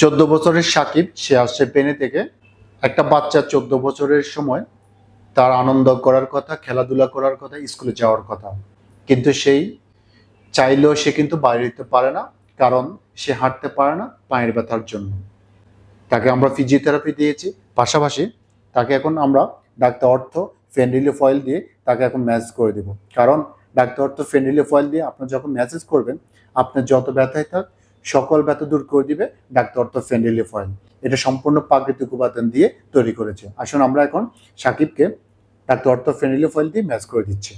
চোদ্দ বছরের সাকিব, সে আসছে পেনে থেকে। একটা বাচ্চা চোদ্দ বছরের সময় তার আনন্দ করার কথা, খেলাধুলা করার কথা, স্কুলে যাওয়ার কথা। কিন্তু সেই চাইলেও সে কিন্তু বাইরে যেতে পারে না, কারণ সে হাঁটতে পারে না পায়ের ব্যথার জন্য। তাকে আমরা ফিজিওথেরাপি দিয়েছি। পাশাপাশি তাকে এখন আমরা ডাক্তার অর্থ ফেন্ডিলি ফয়েল দিয়ে তাকে এখন ম্যাসেজ করে দেব। কারণ ডাক্তার অর্থ ফেন্ডিলি ফয়েল দিয়ে আপনি যখন ম্যাসেজ করবেন, আপনার যত ব্যথাই থাক সকল ব্যথা দূর করে দিবে, ডাক্তার অর্থ ফয়েল এটা সম্পূর্ণ প্রাকৃতিক উপাদান দিয়ে তৈরি করেছে। আসুন আমরা এখন সাকিবকে ডাক্তার অর্থ ফেন্ডেলি ফয়েল দিয়ে ম্যাচ করে দিচ্ছি।